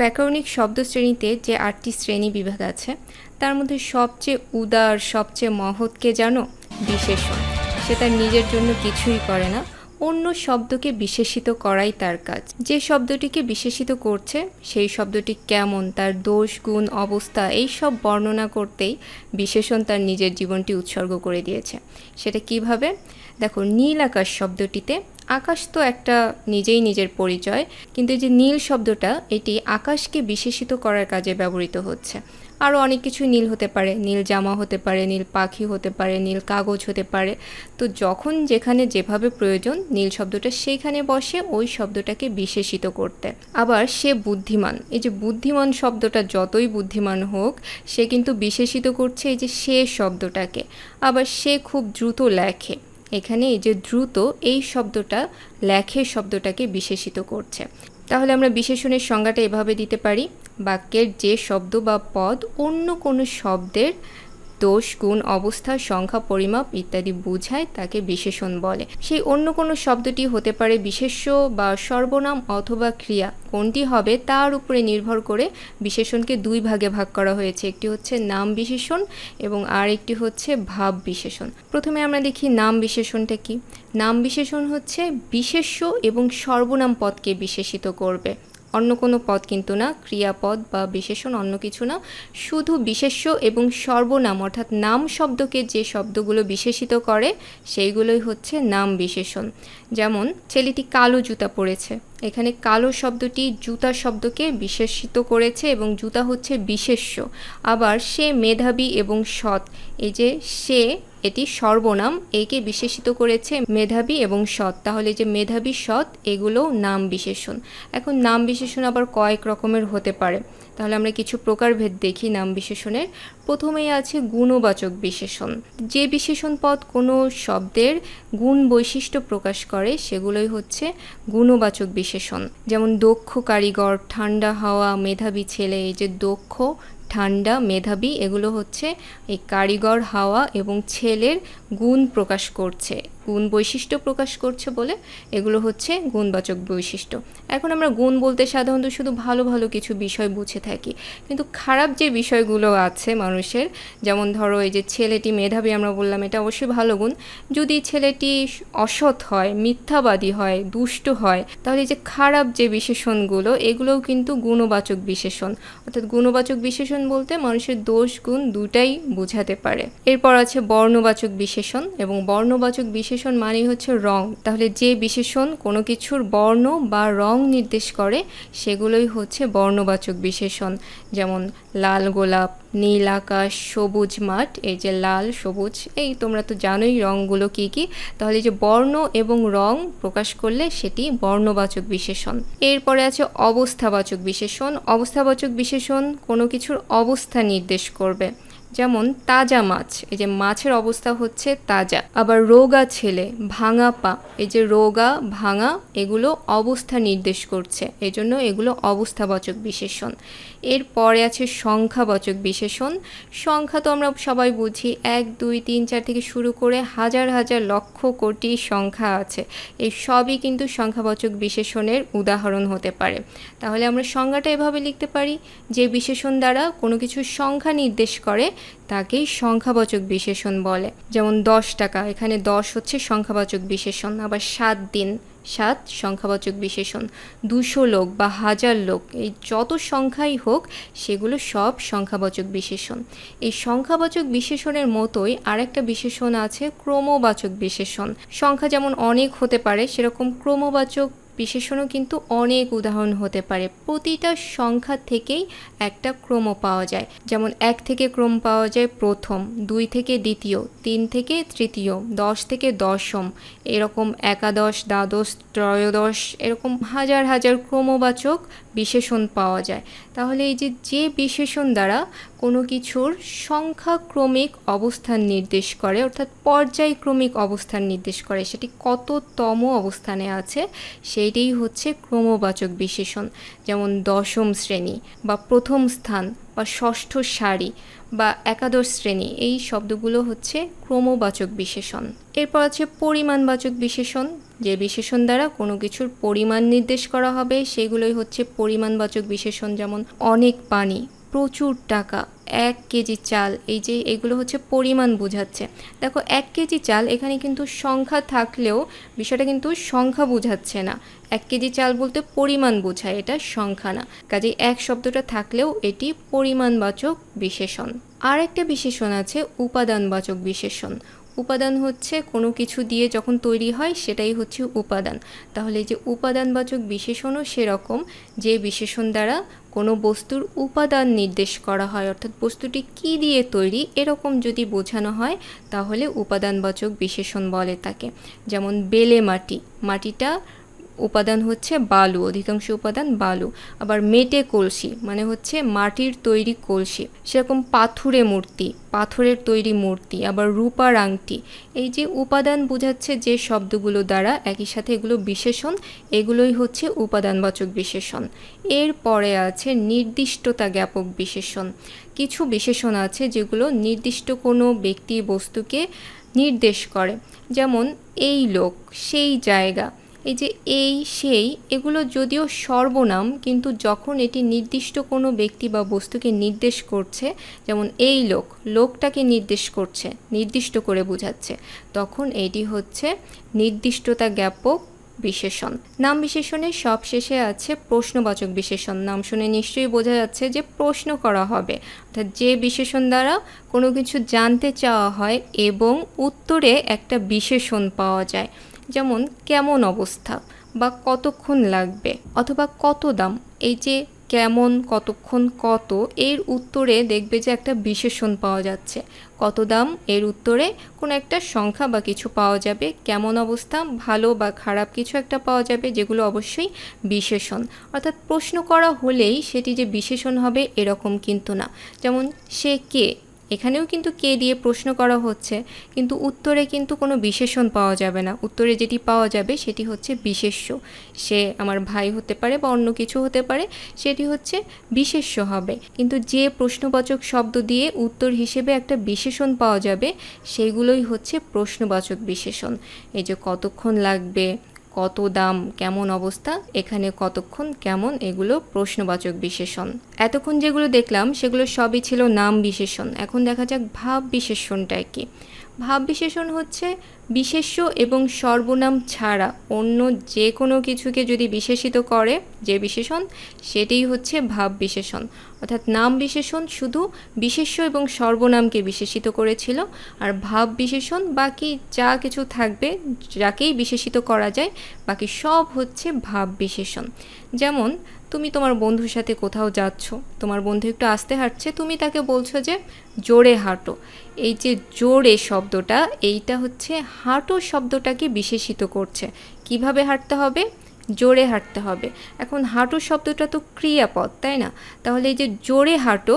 ব্যাকরণিক শব্দ শ্রেণীতে যে আটটি শ্রেণি বিভাগ আছে, তার মধ্যে সবচেয়ে উদার, সবচেয়ে মহৎ কে জানো? বিশেষণ। সে তার নিজের জন্য কিছুই করে না, অন্য শব্দকে বিশেষিত করাই তার কাজ। যে শব্দটিকে বিশেষিত করছে, সেই শব্দটি কেমন, তার দোষ, গুণ, অবস্থা, এই সব বর্ণনা করতেই বিশেষণ তার নিজের জীবনটি উৎসর্গ করে দিয়েছে। সেটা কীভাবে? দেখো, নীল আকাশ শব্দটিতে আকাশ তো একটা নিজেই নিজের পরিচয়, কিন্তু যে নীল শব্দটা, এটি আকাশকে বিশেষিত করার কাজে ব্যবহৃত হচ্ছে। আরও অনেক কিছু নীল হতে পারে, নীল জামা হতে পারে, নীল পাখি হতে পারে, নীল কাগজ হতে পারে। তো যখন যেখানে যেভাবে প্রয়োজন, নীল শব্দটা সেইখানে বসে, ওই শব্দটাকে বিশেষিত করতে। আবার সে বুদ্ধিমান, এই যে বুদ্ধিমান শব্দটা যতই বুদ্ধিমান হোক, সে কিন্তু বিশেষিত করছে এই যে সে শব্দটাকে। আবার সে খুব দ্রুত লেখে। এখানে এই যে দ্রুত এই শব্দটা লেখের শব্দটাকে বিশেষিত করছে। তাহলে আমরা বিশেষণের সংজ্ঞাটা এভাবে দিতে পারি। বাক্যের যে শব্দ বা পদ অন্য কোনো শব্দের দোষ, গুণ, অবস্থা, সংখ্যা, পরিমাপ ইত্যাদি বোঝায় তাকে বিশেষণ বলে। সেই অন্য কোনো শব্দটি হতে পারে বিশেষ্য বা সর্বনাম অথবা ক্রিয়া। কোনটি হবে তার উপরে নির্ভর করে বিশেষণকে দুই ভাগে ভাগ করা হয়েছে। একটি হচ্ছে নাম বিশেষণ এবং আর একটি হচ্ছে ভাব বিশেষণ। প্রথমে আমরা দেখি নাম বিশেষণটা কি। নাম বিশেষণ হচ্ছে বিশেষ্য এবং সর্বনাম পদকে বিশেষিত করবে। অন্য কোনো পদ কিন্তু না, ক্রিয়াপদ বা বিশেষণ অন্য কিছু না। শুধু বিশেষ্য এবং সর্বনাম অর্থাৎ নাম শব্দকে যে শব্দগুলো বিশেষিত করে, সেইগুলোই হচ্ছে নাম বিশেষণ। যেমন, ছেলেটি কালো জুতা পরেছে। এখানে কালো শব্দটি জুতা শব্দকে বিশেষিত করেছে এবং জুতা হচ্ছে বিশেষ্য। আবার সে মেধাবী এবং সৎ। এই যে সে এটি সর্বনাম, একে বিশেষিত করেছে মেধাবী এবং সৎ। তাহলে যে মেধাবী, সৎ, এগুলো নাম বিশেষণ। এখন নাম বিশেষণ আবার কয়েক রকমের হতে পারে। তাহলে আমরা কিছু প্রকারভেদ দেখি নাম বিশেষণের। প্রথমেই আছে গুণবাচক বিশেষণ। যে বিশেষণ পদ কোনো শব্দের গুণ বৈশিষ্ট্য প্রকাশ করে, সেগুলোই হচ্ছে গুণবাচক বিশেষণ। যেমন দক্ষ কারিগর, ঠান্ডা হাওয়া, মেধাবী ছেলে, এই যে দক্ষ ঠান্ডা মেধাবী এগুলো হচ্ছে এই কারিগর হাওয়া এবং ছেলের গুণ প্রকাশ করছে। গুণ বৈশিষ্ট্য প্রকাশ করছে বলে, এগুলো হচ্ছে গুণবাচক বৈশিষ্ট্য। এখন আমরা গুণ বলতে সাধারণত শুধু ভালো ভালো কিছু বিষয় বুঝে থাকি। কিন্তু খারাপ যে বিষয়গুলো আছে মানুষের, যেমন ধরো এই যে ছেলেটি মেধাবী, আমরা বললাম এটা অবশ্যই ভালো গুণ। যদি ছেলেটি অসৎ হয়, মিথ্যাবাদী হয়, দুষ্ট হয়, তাহলে এই যে খারাপ যে বিশেষণগুলো, এগুলোও কিন্তু গুণবাচক বিশেষণ। অর্থাৎ গুণবাচক বিশেষণ বলতে মানুষের দোষ, গুণ দুটাই বোঝাতে পারে। এরপর আছে বর্ণবাচক বিশেষণ এবং বর্ণবাচক বিশেষণ মানেই হচ্ছে রং। তাহলে যে বিশেষণ কোনো কিছুর বর্ণ বা রং নির্দেশ করে, সেগুলোই হচ্ছে বর্ণবাচক বিশেষণ। যেমন লাল গোলাপ, নীল আকাশ, সবুজ মাঠ, এই যে লাল, সবুজ, এই তোমরা তো জানোই রঙগুলো কী কী। তাহলে যে বর্ণ এবং রং প্রকাশ করলে সেটি বর্ণবাচক বিশেষণ। এরপরে আছে অবস্থাবাচক বিশেষণ। অবস্থাবাচক বিশেষণ কোনো কিছুর অবস্থা নির্দেশ করবে। যেমন তাজা মাছ, এই যে মাছের অবস্থা হচ্ছে তাজা। আবার রোগা ছেলে, ভাঙা পা, এই যে রোগা, ভাঙা, এগুলো অবস্থা নির্দেশ করছে। এজন্য এগুলো অবস্থাবাচক বিশেষণ। এরপরে আছে সংখ্যাবাচক বিশেষণ। সংখ্যা তো আমরা সবাই বুঝি, এক, দুই, তিন, চার থেকে শুরু করে হাজার হাজার, লক্ষ, কোটি সংখ্যা আছে। এই সবই কিন্তু সংখ্যাবাচক বিশেষণের উদাহরণ হতে পারে। তাহলে আমরা সংজ্ঞাটা এভাবে লিখতে পারি, যে বিশেষণ দ্বারা কোনো কিছু সংখ্যা নির্দেশ করে তাকেই সংখ্যাবাচক বিশেষণ বলে। যেমন দশ টাকা, এখানে দশ হচ্ছে সংখ্যাবাচক বিশেষণ, আবার সাত দিন, সাত সংখ্যাবাচক বিশেষণ। দুশো লোক বা হাজার লোক, এই যত সংখ্যাই হোক, সেগুলো সব সংখ্যাবাচক বিশেষণ। এই সংখ্যাবাচক বিশেষণের মতোই আরেকটা বিশেষণ আছে ক্রমবাচক বিশেষণ। সংখ্যা যেমন অনেক হতে পারে, সেরকম ক্রমবাচক বিশেষণও কিন্তু অনেক উদাহরণ হতে পারে। প্রতিটা সংখ্যা থেকেই একটা ক্রম পাওয়া যায়। যেমন এক থেকে ক্রম পাওয়া যায় প্রথম, দুই থেকে দ্বিতীয়, তিন থেকে তৃতীয়, দশ থেকে দশম, এরকম একাদশ, দ্বাদশ, ত্রয়োদশ, এরকম হাজার হাজার ক্রমবাচক বিশেষণ পাওয়া যায়। তাহলে এই যে যে বিশেষণ দ্বারা কোনো কিছুর সংখ্যাক্রমিক অবস্থান নির্দেশ করে, অর্থাৎ পর্যায়ক্রমিক অবস্থান নির্দেশ করে। সেটি কততম অবস্থানে আছে সেইটাই হচ্ছে ক্রমবাচক বিশেষণ, যেমন দশম শ্রেণি বা প্রথম স্থান বা ষষ্ঠ সারি বা একাদশ শ্রেণি। এই শব্দগুলো হচ্ছে ক্রমবাচক বিশেষণ। এরপর আছে পরিমাণবাচক বিশেষণ, যে বিশেষণ দ্বারা কোনো কিছুর পরিমাণ নির্দেশ করা হবে, সেগুলোই হচ্ছে পরিমাণবাচক বিশেষণ, যেমন অনেক পানি প্রচুর টাকা, এক কেজি চাল, এই যে এগুলো হচ্ছে পরিমাণ বোঝাচ্ছে। দেখো, এক কেজি চাল, এখানে কিন্তু সংখ্যা থাকলেও বিষয়টা কিন্তু সংখ্যা বোঝাচ্ছে না। এক কেজি চাল বলতে পরিমাণ বোঝায়, এটা সংখ্যা না। কাজেই এক শব্দটা থাকলেও এটি পরিমাণবাচক বিশেষণ। আর একটা বিশেষণ আছে, উপাদানবাচক বিশেষণ। উপাদান হচ্ছে, কোনো কিছু দিয়ে যখন তৈরি হয় সেটাই হচ্ছে উপাদান। তাহলে যে উপাদানবাচক বিশেষণও সেরকম, যে বিশেষণ দ্বারা কোনো বস্তুর উপাদান নির্দেশ করা হয়, অর্থাৎ বস্তুটি কি দিয়ে তৈরি এরকম যদি বোঝানো হয়, তাহলে উপাদানবাচক বিশেষণ বলে তাকে। যেমন বেলে মাটি, মাটিটা উপাদান হচ্ছে বালু, অধিকাংশ উপাদান বালু। আবার মেটে কলসি মানে হচ্ছে মাটির তৈরি কলসি। সেরকম পাথুরে মূর্তি, পাথরের তৈরি মূর্তি, আবার রূপার আংটি। এই যে উপাদান বোঝাচ্ছে যে শব্দগুলো দ্বারা একই সাথে এগুলো বিশেষণ, এগুলোই হচ্ছে উপাদানবাচক বিশেষণ। এরপরে আছে নির্দিষ্টতা জ্ঞাপক বিশেষণ। কিছু বিশেষণ আছে যেগুলো নির্দিষ্ট কোনো ব্যক্তি বস্তুকে নির্দেশ করে। যেমন, এই লোক, সেই জায়গা এই যে এই, সেই, এগুলো যদিও সর্বনাম, কিন্তু যখন এটি নির্দিষ্ট কোনো ব্যক্তি বা বস্তুকে নির্দেশ করছে, যেমন এই লোক, লোকটাকে নির্দেশ করছে, নির্দিষ্ট করে বোঝাচ্ছে, তখন এটি হচ্ছে নির্দিষ্টতা জ্ঞাপক বিশেষণ। নাম বিশেষণের সব শেষে আছে প্রশ্নবাচক বিশেষণ। নাম শুনে নিশ্চয়ই বোঝা যাচ্ছে যে প্রশ্ন করা হবে। অর্থাৎ যে বিশেষণ দ্বারা কোনো কিছু জানতে চাওয়া হয় এবং উত্তরে একটা বিশেষণ পাওয়া যায়, যেমন কেমন অবস্থা বা কতক্ষণ লাগবে অথবা কত দাম, এই যে কেমন, কতক্ষণ কত, এর উত্তরে দেখবে যে একটা বিশেষণ পাওয়া যাচ্ছে। কত দাম, এর উত্তরে কোনো একটা সংখ্যা বা কিছু পাওয়া যাবে। কেমন অবস্থা, ভালো বা খারাপ কিছু একটা পাওয়া যাবে, যেগুলো অবশ্যই বিশেষণ। অর্থাৎ প্রশ্ন করা হলেই সেটি যে বিশেষণ হবে এরকম কিন্তু না। যেমন সে কে? এখানেও কিন্তু কে দিয়ে প্রশ্ন করা হচ্ছে, কিন্তু উত্তরে কিন্তু কোনো বিশেষণ পাওয়া যাবে না। উত্তরে যেটি পাওয়া যাবে সেটি হচ্ছে বিশেষ্য। সে আমার ভাই হতে পারে বা অন্য কিছু হতে পারে, সেটি হচ্ছে বিশেষ্য হবে। কিন্তু যে প্রশ্নবাচক শব্দ দিয়ে উত্তর হিসেবে একটা বিশেষণ পাওয়া যাবে, সেইগুলোই হচ্ছে প্রশ্নবাচক বিশেষণ। এই যে কতক্ষণ লাগবে কত দাম, কেমন অবস্থা, এখানে কতক্ষণ, কেমন, এগুলো প্রশ্নবাচক বিশেষণ। এতক্ষণ যেগুলো দেখলাম, সেগুলো সবই ছিল নাম বিশেষণ। এখন দেখা যাক ভাব বিশেষণটা কি। ভাব বিশেষণ হচ্ছে বিশেষ্য এবং সর্বনাম ছাড়া অন্য যে কোনো কিছুকে যদি বিশেষিত করে যে বিশেষণ, সেটাই হচ্ছে ভাব বিশেষণ অর্থাৎ নাম বিশেষণ শুধু বিশেষ্য এবং সর্বনামকে বিশেষিত করেছিল, আর ভাব বিশেষণ বাকি যা কিছু থাকবে যাকেই বিশেষিত করা যায়, বাকি সব হচ্ছে ভাব বিশেষণ যেমন তুমি তোমার বন্ধুর সাথে কোথাও যাচ্ছ, তোমার বন্ধু একটু আস্তে হাঁটছে, তুমি তাকে বলছো যে জোরে হাঁটো। এই যে জোরে শব্দটা, এইটা হচ্ছে হাঁটো শব্দটাকে বিশেষিত করছে। কীভাবে হাঁটতে হবে? জোরে হাঁটতে হবে। এখন হাঁটো শব্দটা তো ক্রিয়াপদ, তাই না? তাহলে এই যে জোরে হাঁটো,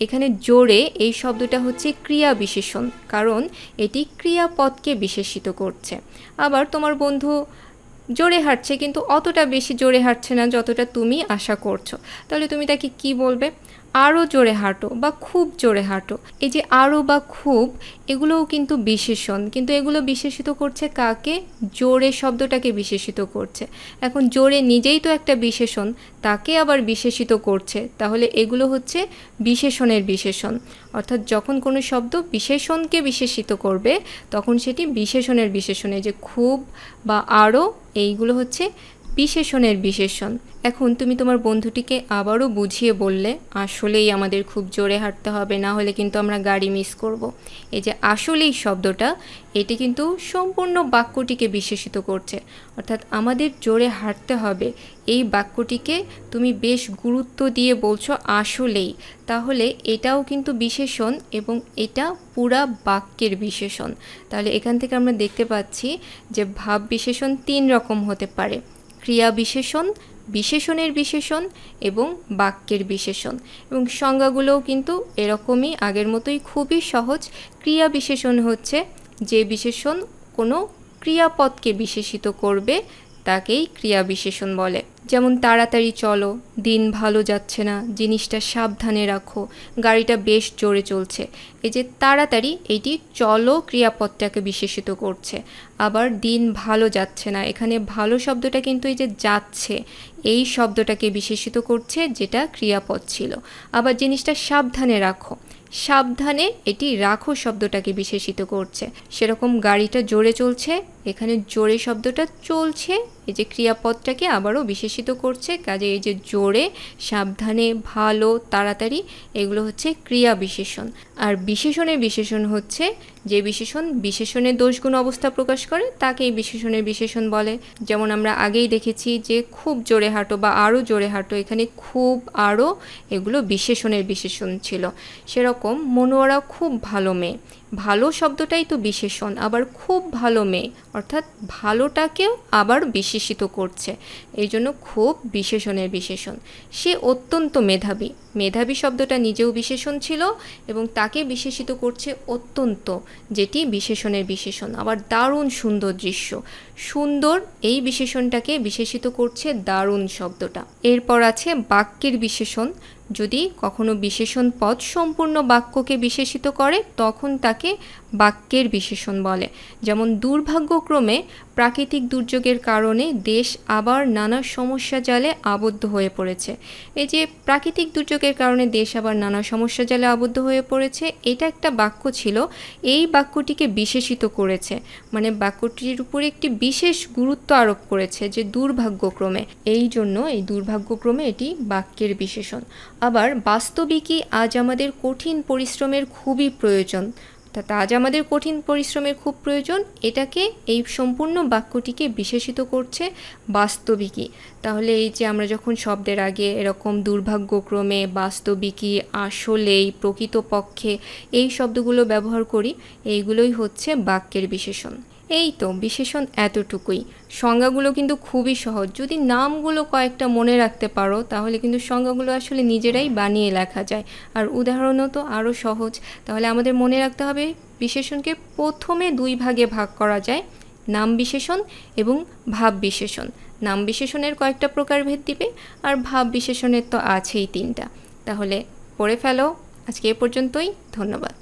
এখানে জোরে এই শব্দটা হচ্ছে ক্রিয়া বিশেষণ, কারণ এটি ক্রিয়াপদকে বিশেষিত করছে। আবার তোমার বন্ধু জোরে হাঁটছে, কিন্তু অতটা বেশি জোরে হাঁটছে না যতটা তুমি আশা করছ। তাহলে তুমি তাকে কি বলবে? আরও জোরে হাঁটো বা খুব জোরে হাঁটো। এই যে আরও বা খুব, এগুলোও কিন্তু বিশেষণ। কিন্তু এগুলো বিশেষিত করছে কাকে? জোরে শব্দটাকে বিশেষিত করছে। এখন জোরে নিজেই তো একটা বিশেষণ, তাকে আবার বিশেষিত করছে। তাহলে এগুলো হচ্ছে বিশেষণের বিশেষণ। অর্থাৎ যখন কোনো শব্দ বিশেষণকে বিশেষিত করবে, তখন সেটি বিশেষণের বিশেষণে। যে খুব বা আরও এইগুলো হচ্ছে বিশেষণের বিশেষণ। এখন তুমি তোমার বন্ধুটিকে আবারও বুঝিয়ে বললে, আসলেই আমাদের খুব জোরে হাঁটতে হবে, না হলে কিন্তু আমরা গাড়ি মিস করব। এই যে আসলেই শব্দটা, এটি কিন্তু সম্পূর্ণ বাক্যটিকে বিশেষিত করছে। অর্থাৎ আমাদের জোরে হাঁটতে হবে, এই বাক্যটিকে তুমি বেশ গুরুত্ব দিয়ে বলছো আসলেই। তাহলে এটাও কিন্তু বিশেষণ এবং এটা পুরা বাক্যের বিশেষণ। তাহলে এখান থেকে আমরা দেখতে পাচ্ছি যে ভাব বিশেষণ তিন রকম হতে পারে। ক্রিয়া বিশেষণ, বিশেষণের বিশেষণ এবং বাক্যের বিশেষণ। এবং সংজ্ঞাগুলোও কিন্তু এরকমই, আগের মতোই খুবই সহজ। ক্রিয়া বিশেষণ হচ্ছে যে বিশেষণ কোনো ক্রিয়াপদকে বিশেষিত করবে তাকেই ক্রিয়া বিশেষণ বলে। যেমন তাড়াতাড়ি চলো, দিন ভালো যাচ্ছে না, জিনিসটা সাবধানে রাখো, গাড়িটা বেশ জোরে চলছে। এই যে তাড়াতাড়ি এইটি চলো ক্রিয়াপদটাকে বিশেষিত করছে। আবার দিন ভালো যাচ্ছে না, এখানে ভালো শব্দটা কিন্তু এই যে যাচ্ছে, এই শব্দটাকে বিশেষিত করছে যেটা ক্রিয়াপদ ছিল। আবার জিনিসটা সাবধানে রাখো, সাবধানে এটি রাখো শব্দটাকে বিশেষিত করছে। সেরকম গাড়িটা জোরে চলছে এখানে জোরে শব্দটা চলছে, এই যে ক্রিয়াপদটাকে আবারও বিশেষিত করছে, কাজে এই যে জোরে, সাবধানে, ভালো, তাড়াতাড়ি, এগুলো হচ্ছে ক্রিয়া বিশেষণ। আর বিশেষণের বিশেষণ হচ্ছে যে বিশেষণ বিশেষণের দোষগুণ অবস্থা প্রকাশ করে, তাকেই বিশেষণের বিশেষণ বলে। যেমন আমরা আগেই দেখেছি যে খুব জোরে হাঁটো বা আরও জোরে হাঁটো, এখানে খুব আরও এগুলো বিশেষণের বিশেষণ ছিল। সেরকম মনোয়ারা খুব ভালো মেয়ে। ভালো শব্দটাই তো বিশেষণ, আবার খুব ভালো মেয়ে, অর্থাৎ ভালোটাকেও আবার বিশেষিত করছে। এই জন্য খুব বিশেষণের বিশেষণ। সে অত্যন্ত মেধাবী। মেধাবী শব্দটা নিজেও বিশেষণ ছিল এবং তাকে বিশেষিত করছে অত্যন্ত, যেটি বিশেষণের বিশেষণ। আবার দারুণ সুন্দর দৃশ্য। সুন্দর, এই বিশেষণটাকে বিশেষিত করছে দারুণ শব্দটা। এরপর আছে বাক্যের বিশেষণ। যদি কখনো বিশেষণ পদ সম্পূর্ণ বাক্যকে বিশেষিত করে, তখন তাকে বাক্যের বিশেষণ বলে। যেমন দুর্ভাগ্যক্রমে প্রাকৃতিক দুর্যোগের কারণে দেশ আবার নানা সমস্যা জালে আবদ্ধ হয়ে পড়েছে। এই যে প্রাকৃতিক দুর্যোগের কারণে দেশ আবার নানা সমস্যা জালে আবদ্ধ হয়ে পড়েছে, এটা একটা বাক্য ছিল। এই বাক্যটিকে বিশেষিত করেছে। মানে বাক্যটির উপরে একটি বিশেষ গুরুত্ব আরোপ করেছে যে দুর্ভাগ্যক্রমে। এই জন্য এই দুর্ভাগ্যক্রমে এটি বাক্যের বিশেষণ। আবার বাস্তবিকই আজ আমাদের কঠিন পরিশ্রমের খুবই প্রয়োজন। অর্থাৎ আজ আমাদের কঠিন পরিশ্রমের খুব প্রয়োজন। এটাকে, এই সম্পূর্ণ বাক্যটিকে বিশেষিত করছে বাস্তবিকই। তাহলে এই যে আমরা যখন শব্দের আগে এরকম দুর্ভাগ্যক্রমে বাস্তবিকই, আসলেই, প্রকৃতপক্ষে এই শব্দগুলো ব্যবহার করি, এইগুলোই হচ্ছে বাক্যের বিশেষণ। এই তো বিশেষণ এতটুকুই। সংজ্ঞাগুলো কিন্তু খুবই সহজ। যদি নামগুলো কয়েকটা মনে রাখতে পারো, তাহলে কিন্তু সংজ্ঞাগুলো আসলে নিজেরাই বানিয়ে লেখা যায়। আর উদাহরণও তো আরও সহজ। তাহলে আমাদের মনে রাখতে হবে, বিশেষণকে প্রথমে দুই ভাগে ভাগ করা যায়। নাম বিশেষণ এবং ভাব বিশেষণ। নাম বিশেষণের কয়েকটা প্রকারভেদ দিবে, আর ভাব বিশেষণের তো আছেই তিনটা। তাহলে পড়ে ফেলো। আজকে এ পর্যন্তই। ধন্যবাদ।